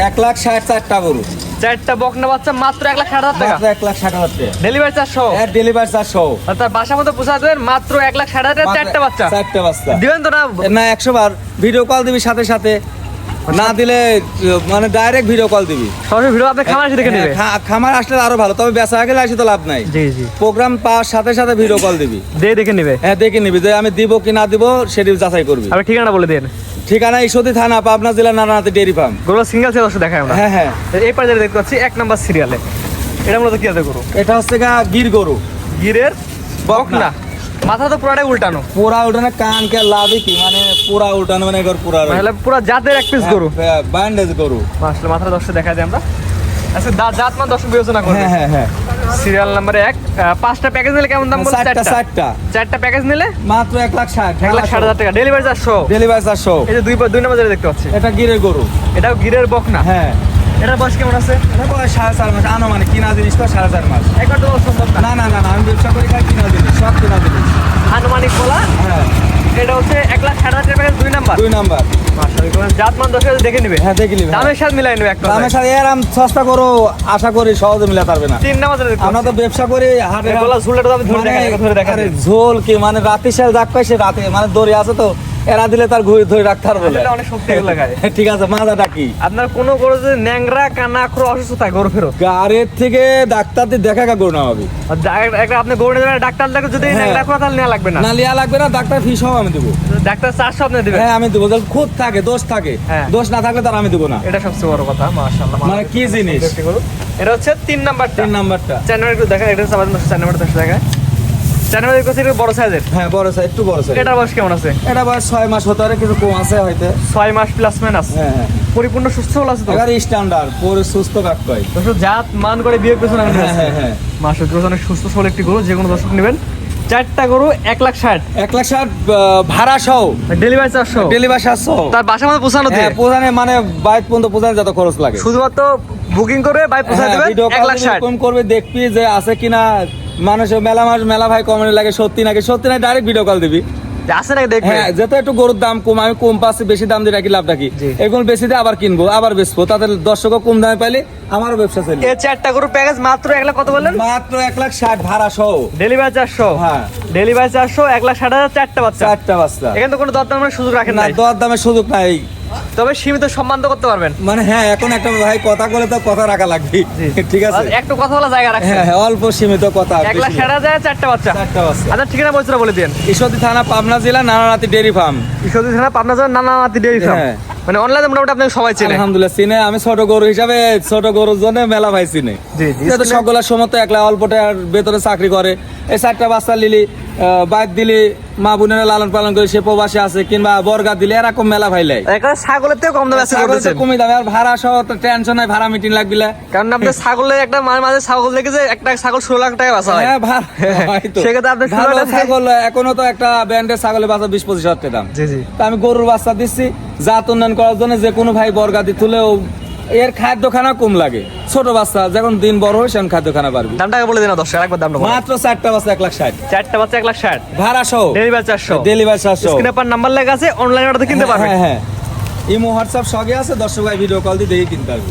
এক লাখ ষাট চারটা গরু। চারটা বকনা বাচ্চা মাত্র এক লাখ ষাট হাজার টাকা। এক লাখ ষাট হাজার টাকা। ডেলিভারি এর ডেলিভারি তার বাসার মধ্যে পোষা দেবেন মাত্র এক লাখ ষাট হাজার চারটা বাচ্চা। চারটা বাচ্চা। দিবেন তো না? না একশো বার। ভিডিও কল দিবি সাথে সাথে। না দিলে মানে ডাইরেক্ট ভিডিও কল দিবি। সরাসরি ভিডিও আপনি খামার এসে দেখে নেবে। হ্যাঁ, খামার আসলে আরও ভালো। তবে বেচা হয়ে গেলে আসে তো লাভ নাই। জি জি। প্রোগ্রাম পাওয়ার সাথে সাথে ভিডিও কল দিবি। দিয়ে দেখে নেবে। হ্যাঁ দেখে নিবি। যে আমি দিব কি না দিব সেটি যাচাই করবি। আপনি ঠিকানা বলে দেন। ঠিকানা ইসতি থানা পাবনা জেলা নানাতে ডেয়ারি ফার্ম। গরু সিঙ্গেল সেল দেখায় আমরা। হ্যাঁ হ্যাঁ। এই পাড়ে দেখতে পাচ্ছি এক নাম্বার সিরিয়ালে এটা মূলত কি আছে গরু? এটা হচ্ছে গা গির গরু। গিরের বকনা। মাথা তো পুরাটাই উল্টানো। পুরা উল্টানো কান কে লাভই কি মানে পুরা উল্টানো মানে পুরা মানে পুরা জাতের এক পিস গরু। ব্যান্ডেজ গরু। আসলে মাথার দশটা দেখা যায় আমরা। আচ্ছা দা- জাত দর্শক বিবেচনা করবে। হ্যাঁ হ্যাঁ হ্যাঁ। সিরিয়াল নাম্বার এক পাঁচটা প্যাকেজ নিলে কেমন দাম বলছে? চারটা চারটা। চারটা। চারটা প্যাকেজ নিলে? মাত্র এক লাখ ষাট এক লাখ ষাট হাজার টাকা। ডেলিভারি সহ ডেলিভারি চারশো এই যে দুই দুই নম্বর যেটা দেখতে পাচ্ছি। এটা গিরের গরু। এটাও গিরের বকনা। হ্যাঁ। এটার বয়স কেমন আছে? এটা বয়স সাড়ে চার মাস। আনুমানিক কিনা জিনিস তো সাড়ে চার মাস। একবার তো সম্ভব না। না না না না আমি ব্যবসা করি কিনা জিনিস সব কিনা জিনিস। আনুমানিক বলা? হ্যাঁ। এটা হচ্ছে এক লাখ ষাট হাজার টাকা দুই নাম্বার। দুই নাম্বার। জাত মান দশ দেখে নিবে। হ্যাঁ দেখে। দামের সাথে মিলাই নেবে একটা দামের সাথে আরাম সস্তা করো আশা করি সহজে মিলা পারবে না। তিন নাম্বার আমরা তো ব্যবসা করি হাটে গলা ঝুলটা তো আমি ধরে মানে, দেখা ধরে দেখা ঝোল কি মানে রাতে সাল দাগ পাইছে রাতে মানে দড়ি আছে তো এরা দিলে তার ঘুরে ধরে রাখতে পারবে। না। অনেক শক্তি এগুলো গায়ে ঠিক আছে মাজাটা কি? আপনার কোনো গরু যদি ন্যাংরা কানা আখরো অসুস্থ থাকে গরু ফেরত? গাড়ির থেকে ডাক্তার দিয়ে দেখা গা গরু নামাবি আর একটা আপনি গরু নিয়ে ডাক্তার দেখে যদি হ্যাঁ। ন্যাংরা আখরো তাহলে নেওয়া লাগবে না। না লিয়া লাগবে না ডাক্তার ফি সব আমি দেবো। ডাক্তার চারশো আপনি দেবেন হ্যাঁ আমি দেবো। যদি খুদ থাকে দোষ থাকে হ্যাঁ। দোষ না থাকলে তার আমি দেবো না। এটা সবচেয়ে বড় কথা মাশাআল্লাহ মানে কি জিনিস? এটা হচ্ছে তিন নাম্বার তিন নাম্বারটা। চার নাম্বার একটু দেখেন এটা হচ্ছে আমাদের চার নাম্বার দশ বড় সাইজের হ্যাঁ বড় সাইজ একটু বড় সাইজ এটার বয়স কেমন আছে? এটা বয়স ছয় মাস হতে পারে কিছু কম আছে হয়তো। ছয় মাস প্লাস মাইনাস হ্যাঁ হ্যাঁ। পরিপূর্ণ সুস্থ হল আছে তো? এবার স্ট্যান্ডার্ড পুরো সুস্থ কাক কয়। দর্শক জাত মান করে বিয়ে করছেন হ্যাঁ হ্যাঁ হ্যাঁ। মাসুদ গরু সুস্থ সবল একটি গরু যে কোনো দর্শক নেবেন। চারটা গরু এক লাখ ষাট। এক লাখ ষাট ভাড়া সহ। ডেলিভারি চারশো ডেলিভারি তার বাসা হ্যাঁ প্রধানে মানে বাইক পর্যন্ত যত খরচ লাগে। শুধুমাত্র বুকিং করে বাই পোষায় দেবেন ভিডিও এক লাখ ষাট। করবে দেখবি যে আছে কিনা মানুষ মেলা মাস মেলা ভাই কমেন্ট লাগে সত্যি নাকি? সত্যি না ডাইরেক্ট ভিডিও কল দিবি। যে নাকি দেখবে? হ্যাঁ যেহেতু একটু গরুর দাম কম আমি কম পাচ্ছি বেশি দাম দিয়ে রাখি লাভ রাখি এগুলো বেশি দিয়ে আবার কিনবো আবার বেচবো। তাদের দর্শকও কম দামে পাইলে আমারও ব্যবসা চলবে এই চারটা গরু প্যাকেজ মাত্র এক লাখ কত বললেন? মাত্র এক লাখ ষাট ভাড়া সহ। ডেলিভারি চারশো হ্যাঁ। ডেলিভারি চারশো এক লাখ ষাট হাজার চারটা বাচ্চা। চারটা বাচ্চা। এখানে তো কোনো দরদামের সুযোগ রাখেন না নাই। দর দামের সুযোগ নাই। তবে সীমিত সম্মান তো করতে পারবেন। মানে হ্যাঁ এখন একটা ভাই কথা বলে তো কথা রাখা লাগবে। ঠিক আছে? একটু কথা বলা জায়গা রাখছেন। হ্যাঁ হ্যাঁ অল্প সীমিত কথা এক লাখ ষাট হাজার চারটা বাচ্চা। চারটা বাচ্চা। আপনার ঠিকানা পরিচয় বলে দিন ঈশ্বরদী থানা পাবনা জেলা নানানাথি ডেয়ারি ফার্ম। ঈশ্বরদী থানা পাবনা জেলার নানা নাতি ডেয়ারি ফার্ম। হ্যাঁ। মানে অনলাইনে মোটামুটি আপনাকে সবাই চেনে। আলহামদুলিল্লাহ চিনে। আমি ছোট গরু হিসাবে ছোট গরুর জন্য মেলা ভাই চিনে। সকলের সময় তো একলা অল্পটা আর ভেতরে চাকরি করে। এই চারটা বাচ্চা লিলি বাইক দিলি মা বোনেরা লালন পালন করে সে প্রবাসে আছে কিংবা বর্গা দিলে এরকম মেলা এখানে ছাগলের থেকে কম দামে আছে ছাগল কমই দামে আর ভাড়া সহ টেনশন নাই ভাড়া মিটিং লাগবিলা। কারণ আপনার ছাগলের একটা মাঝে মাঝে ছাগল দেখে যে একটা ছাগল ষোলো লাখ টাকা বাঁচা হয়। হ্যাঁ। সেক্ষেত্রে আপনি ষোলো ভালো ছাগল এখনও তো একটা ব্র্যান্ডের ছাগলের বাচ্চা বিশ পঁচিশ হাজার টাকা দাম। জি জি। তা আমি গরুর বাচ্চা দিচ্ছি জাত উন্নয়ন করার জন্য যে কোনো ভাই বর্গাদি তুলেও এর খাদ্যখানা কম লাগে। ছোট বাচ্চা যখন দিন বড় হয় সেখানে খাদ্যখানা বাড়বে। দামটা আগে বলে দিন দশ একবার দামটা মাত্র চারটা বাচ্চা এক লাখ ষাট। চারটা বাচ্চা এক লাখ ষাট। ভাড়া সহ। ডেলিভারি চারশো ডেলিভারি চারশো স্ক্রিনে পার নাম্বার লেখা আছে অনলাইন অর্ডার কিনতে পারবে হ্যাঁ হ্যাঁ। ইমো হোয়াটসঅ্যাপ সবই আছে দর্শক ভাই ভিডিও কল দিয়ে দেখে কিনতে পারবি।